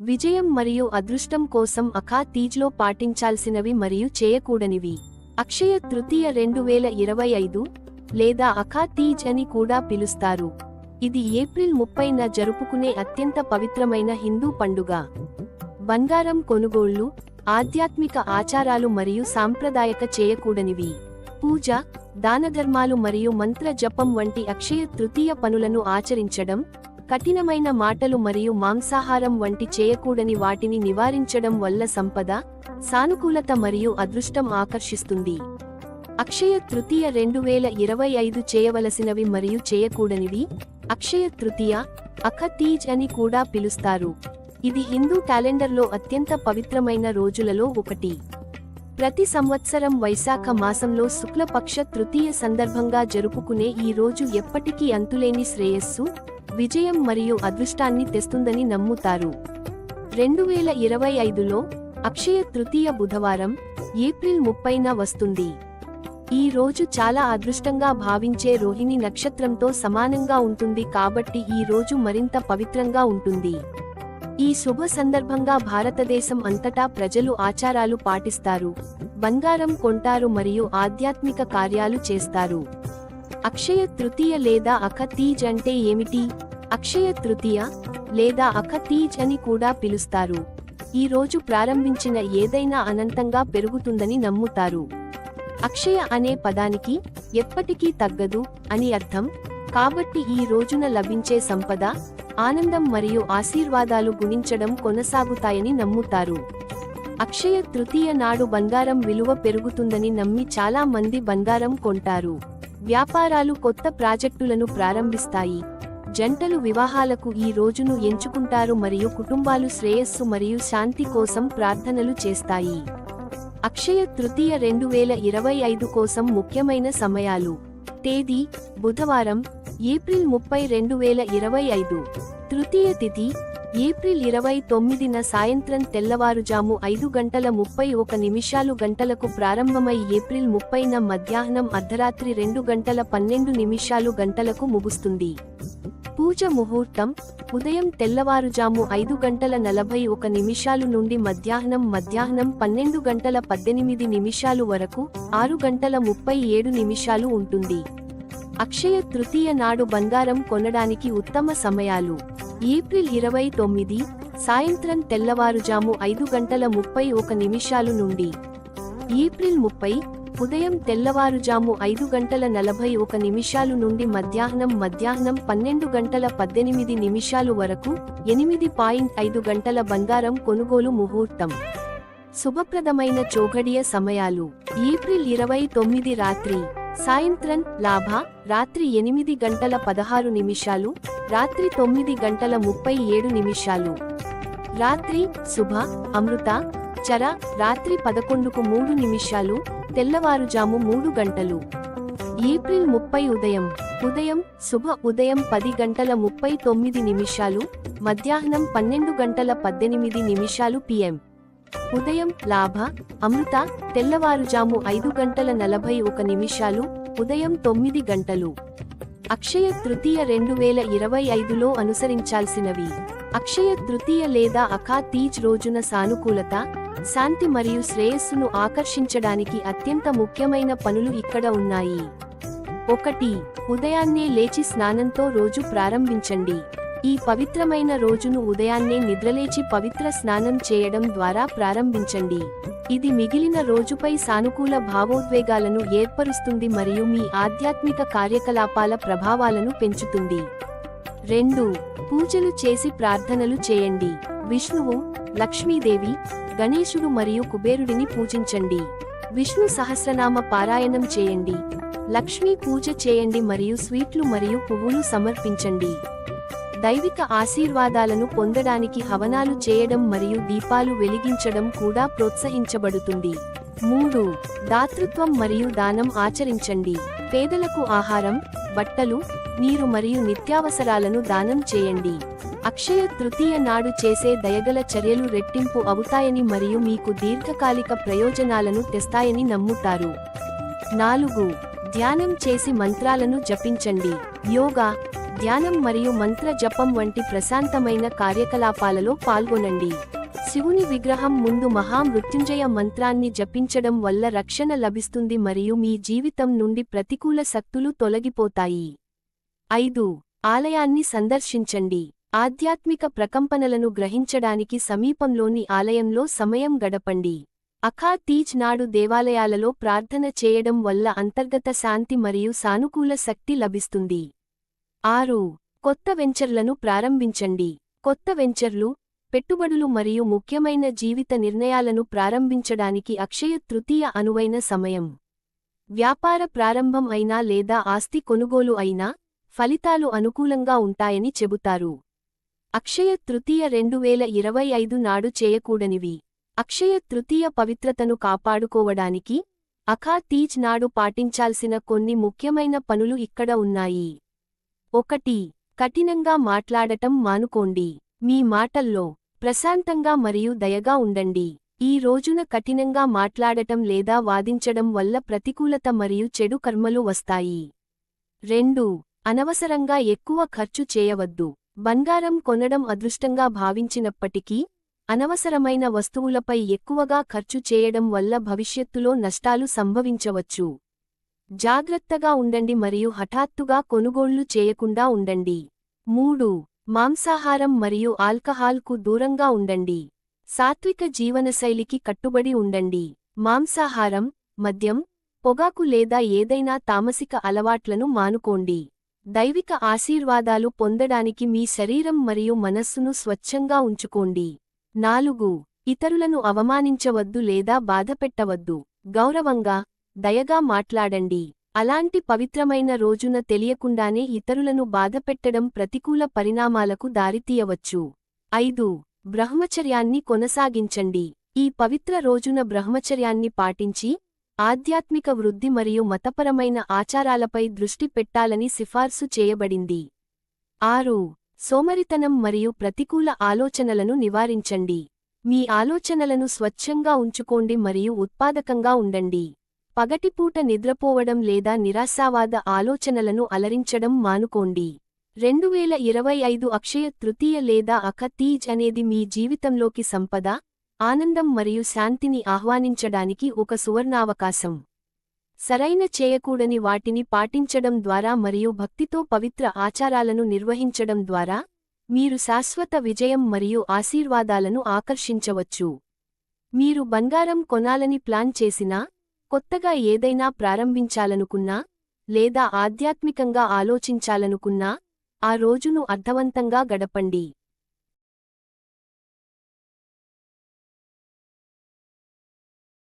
విజయం మరియు అదృష్టం కోసం అఖా తీజ్లో పాటించాల్సినవి మరియు చేయకూడనివి. అక్షయ తృతీయ రెండు వేల ఇరవై ఐదు లేదా అఖా తీజ్ అని కూడా పిలుస్తారు. ఇది ఏప్రిల్ ముప్పైన జరుపుకునే అత్యంత పవిత్రమైన హిందూ పండుగ. బంగారం కొనుగోళ్ళు ఆధ్యాత్మిక ఆచారాలు మరియు సాంప్రదాయక చేయకూడనివి. పూజ దానధర్మాలు మరియు మంత్ర జపం వంటి అక్షయ తృతీయ పనులను ఆచరించడం కఠినమైన మాటలు మరియు మాంసాహారం వంటి చేయకూడని వాటిని నివారించడం వల్ల సంపద సానుకూలత మరియు అదృష్టం ఆకర్షిస్తుంది. అక్షయ తృతీయ రెండు వేల ఇరవై ఐదు చేయవలసినవి మరియు చేయకూడనివి అక్షయ తృతీయ అఖ తీజ్ అని కూడా పిలుస్తారు. ఇది హిందూ క్యాలెండర్లో అత్యంత పవిత్రమైన రోజులలో ఒకటి. ప్రతి సంవత్సరం వైశాఖ మాసంలో శుక్లపక్ష తృతీయ సందర్భంగా జరుపుకునే ఈ రోజు ఎప్పటికీ అంతులేని శ్రేయస్సు విజయం మరియు అదృష్టాన్ని తెస్తుందని నమ్ముతారు. రెండు వేల ఇరవై ఐదులో అక్షయ తృతీయ బుధవారం ఏప్రిల్ ముప్పైన వస్తుంది. ఈ రోజు చాలా అదృష్టంగా భావించే రోహిణి నక్షత్రంతో సమానంగా ఉంటుంది కాబట్టి ఈ రోజు మరింత పవిత్రంగా ఉంటుంది. ఈ శుభ సందర్భంగా భారతదేశం అంతటా ప్రజలు ఆచారాలు పాటిస్తారు. బంగారం కొంటారు మరియు ఆధ్యాత్మిక కార్యాలు చేస్తారు. అక్షయ తృతీయ లేదా అఖ తీజ్ అంటే ఏమిటి? అక్షయ తృతీయ లేదా అఖ తీజ్ అని కూడా పిలుస్తారు. ఈ రోజు ప్రారంభించిన ఏదైనా అనంతంగా పెరుగుతుందని నమ్ముతారు. అక్షయ అనే పదానికి ఎప్పటికీ తగ్గదు అని అర్థం. కాబట్టి ఈ రోజున లభించే సంపద ఆనందం మరియు ఆశీర్వాదాలు గుణించడం కొనసాగుతాయని నమ్ముతారు. అక్షయ తృతీయ నాడు బంగారం విలువ పెరుగుతుందని నమ్మి చాలా మంది బంగారం కొంటారు. వ్యాపారాలు కొత్త ప్రాజెక్టులను ప్రారంభిస్తాయి. జంటలు వివాహాలకు ఈ రోజును ఎంచుకుంటారు మరియు కుటుంబాలు శ్రేయస్సు మరియు శాంతి కోసం ప్రార్థనలు చేస్తాయి. అక్షయ తృతీయ రెండు వేల ఇరవై ఐదు కోసం ముఖ్యమైన సమయాలు. తేదీ బుధవారం ఏప్రిల్ ముప్పై రెండు వేల ఇరవై ఐదు. తృతీయ తిథి ఏప్రిల్ ఇరవై తొమ్మిదిన సాయంత్రం తెల్లవారుజాము ఐదు గంటల ముప్పై ఒక నిమిషాలు గంటలకు ప్రారంభమై ఏప్రిల్ ముప్పైన మధ్యాహ్నం అర్ధరాత్రి రెండు గంటల పన్నెండు నిమిషాలు గంటలకు ముగుస్తుంది. పూజ ముహూర్తం ఉదయం తెల్లవారుజాము ఐదు గంటల నలభై ఒక నిమిషాలు నుండి మధ్యాహ్నం మధ్యాహ్నం పన్నెండు గంటల పద్దెనిమిది నిమిషాలు వరకు ఆరు గంటల ముప్పై ఏడు నిమిషాలు ఉంటుంది. అక్షయ తృతీయ నాడు బంగారం కొనడానికి ఉత్తమ సమయాలు. ఏప్రిల్ ఇరవై తొమ్మిది సాయంత్రం తెల్లవారుజాము ఐదు గంటల ముప్పై ఒక నిమిషాలు నుండి. ఏప్రిల్ ముప్పై ఉదయం తెల్లవారుజాము ఐదు గంటల నలభై ఒక నిమిషాలు నుండి మధ్యాహ్నం మధ్యాహ్నం పన్నెండు గంటల పద్దెనిమిది నిమిషాలు వరకు ఎనిమిది పాయింట్ ఐదు గంటల బంగారం కొనుగోలు ముహూర్తం. శుభప్రదమైన చోగడియ సమయాలు. ఏప్రిల్ ఇరవై తొమ్మిది రాత్రి. సాయంత్రం లాభ రాత్రి ఎనిమిది గంటల పదహారు నిమిషాలు రాత్రి తొమ్మిది గంటల ముప్పై ఏడు నిమిషాలు. రాత్రి శుభ అమృత చర రాత్రి పదకొండుకు మూడు నిమిషాలు తెల్లవారుజాము మూడు గంటలు. ఏప్రిల్ ముప్పై ఉదయం ఉదయం శుభ ఉదయం పది గంటల ముప్పై తొమ్మిది నిమిషాలు మధ్యాహ్నం పన్నెండు గంటల పద్దెనిమిది నిమిషాలు పిఎం ఉదయం లాభ అమృత తెల్లవారుజాము ఐదు గంటల నలభై ఒక నిమిషాలు ఉదయం తొమ్మిది గంటలు. అక్షయ తృతీయ రెండు వేల ఇరవై ఐదులో అనుసరించాల్సినవి. అక్షయ తృతీయ లేదా అఖా తీజ్ రోజున సానుకూలత శాంతి మరియు శ్రేయస్సును ఆకర్షించడానికి అత్యంత ముఖ్యమైన పనులు ఇక్కడ ఉన్నాయి. ఒకటి ఉదయాన్నే లేచి స్నానంతో రోజు ప్రారంభించండి. ఈ పవిత్రమైన రోజును ఉదయాన్నే నిద్రలేచి పవిత్ర స్నానం చేయడం ద్వారా ప్రారంభించండి. ఇది మిగిలిన రోజుపై సానుకూల భావోద్వేగాలను ఏర్పరుస్తుంది మరియు మీ ఆధ్యాత్మిక కార్యకలాపాల ప్రభావాలను పెంచుతుంది. రెండు పూజలు చేసి ప్రార్థనలు చేయండి. విష్ణువు లక్ష్మీదేవి గణేశుడు మరియు కుబేరుడిని పూజించండి. విష్ణు సహస్రనామ పారాయణం చేయండి. లక్ష్మీ పూజ చేయండి మరియు స్వీట్లు మరియు పువ్వులు సమర్పించండి. దైవిక ఆశీర్వాదాలను పొందడానికి హవనాలు చేయడం మరియు దీపాలు వెలిగించడం కూడా ప్రోత్సహించబడుతుంది. మూడు దాతృత్వం మరియు దానం ఆచరించండి. పేదలకు ఆహారం బట్టలు నీరు మరియు నిత్యావసరాలను దానం చేయండి. అక్షయ తృతీయ నాడు చేసే దయగల చర్యలు రెట్టింపు అవుతాయని మరియు మీకు దీర్ఘకాలిక ప్రయోజనాలను తెస్తాయని నమ్ముతారు. నాలుగు ధ్యానం చేసి మంత్రాలను జపించండి. యోగా ధ్యానం మరియు మంత్ర జపం వంటి ప్రశాంతమైన కార్యకలాపాలలో పాల్గొనండి. శివుని విగ్రహం ముందు మహామృత్యుంజయ మంత్రాన్ని జపించడం వల్ల రక్షణ లభిస్తుంది మరియు మీ జీవితం నుండి ప్రతికూల శక్తులు తొలగిపోతాయి. ఐదు. ఆలయాన్ని సందర్శించండి. ఆధ్యాత్మిక ప్రకంపనలను గ్రహించడానికి సమీపంలోని ఆలయంలో సమయం గడపండి. అఖా తీజ్ నాడు దేవాలయాలలో ప్రార్థన చేయడం వల్ల అంతర్గత శాంతి మరియు సానుకూల శక్తి లభిస్తుంది. ఆరు కొత్త వెంచర్లను ప్రారంభించండి. కొత్త వెంచర్లు పెట్టుబడులు మరియు ముఖ్యమైన జీవిత నిర్ణయాలను ప్రారంభించడానికి అక్షయ తృతీయ అనువైన సమయం. వ్యాపార ప్రారంభం అయినా లేదా ఆస్తి కొనుగోలు అయినా ఫలితాలు అనుకూలంగా ఉంటాయని చెబుతారు. అక్షయ తృతీయ రెండు వేల ఇరవై ఐదు నాడు చేయకూడనివి. అక్షయ తృతీయ పవిత్రతను కాపాడుకోవడానికి అఖా తీజ్ నాడు పాటించాల్సిన కొన్ని ముఖ్యమైన పనులు ఇక్కడ ఉన్నాయి. ఒకటి కఠినంగా మాట్లాడటం మానుకోండి. మీ మాటల్లో ప్రశాంతంగా మరియు దయగా ఉండండి. ఈ రోజున కఠినంగా మాట్లాడటం లేదా వాదించడం వల్ల ప్రతికూలత మరియు చెడు కర్మలు వస్తాయి. రెండు అనవసరంగా ఎక్కువ ఖర్చు చేయవద్దు. బంగారం కొనడం అదృష్టంగా భావించినప్పటికీ అనవసరమైన వస్తువులపై ఎక్కువగా ఖర్చు చేయడం వల్ల భవిష్యత్తులో నష్టాలు సంభవించవచ్చు. జాగ్రత్తగా ఉండండి మరియు హఠాత్తుగా కొనుగోళ్ళు చేయకుండా ఉండండి. మూడు మాంసాహారం మరియు ఆల్కహాల్కు దూరంగా ఉండండి. సాత్విక జీవనశైలికి కట్టుబడి ఉండండి. మాంసాహారం మద్యం పొగాకు లేదా ఏదైనా తామసిక అలవాట్లను మానుకోండి. దైవిక ఆశీర్వాదాలు పొందడానికి మీ శరీరం మరియు మనస్సును స్వచ్ఛంగా ఉంచుకోండి. నాలుగు ఇతరులను అవమానించవద్దు లేదా బాధపెట్టవద్దు. గౌరవంగా దయగా మాట్లాడండి. అలాంటి పవిత్రమైన రోజున తెలియకుండానే ఇతరులను బాధపెట్టడం ప్రతికూల పరిణామాలకు దారితీయవచ్చు. ఐదు బ్రహ్మచర్యాన్ని కొనసాగించండి. ఈ పవిత్ర రోజున బ్రహ్మచర్యాన్ని పాటించి ఆధ్యాత్మిక వృద్ధి మరియు మతపరమైన ఆచారాలపై దృష్టి పెట్టాలని సిఫార్సు చేయబడింది. ఆరు సోమరితనం మరియు ప్రతికూల ఆలోచనలను నివారించండి. మీ ఆలోచనలను స్వచ్ఛంగా ఉంచుకోండి మరియు ఉత్పాదకంగా ఉండండి. పగటిపూట నిద్రపోవడం లేదా నిరాశావాద ఆలోచనలను అలరించడం మానుకోండి. రెండువేల ఇరవై ఐదు అక్షయ తృతీయ లేదా అఖతీజ్ అనేది మీ జీవితంలోకి సంపద ఆనందం మరియు శాంతిని ఆహ్వానించడానికి ఒక సువర్ణావకాశం. సరైన చేయకూడని వాటిని పాటించడం ద్వారా మరియు భక్తితో పవిత్ర ఆచారాలను నిర్వహించడం ద్వారా మీరు శాశ్వత విజయం మరియు ఆశీర్వాదాలను ఆకర్షించవచ్చు. మీరు బంగారం కొనాలని ప్లాన్ చేసినా కొత్తగా ఏదైనా ప్రారంభించాలనుకున్నా లేదా ఆధ్యాత్మికంగా ఆలోచించాలనుకున్నా ఆ రోజును అర్థవంతంగా గడపండి.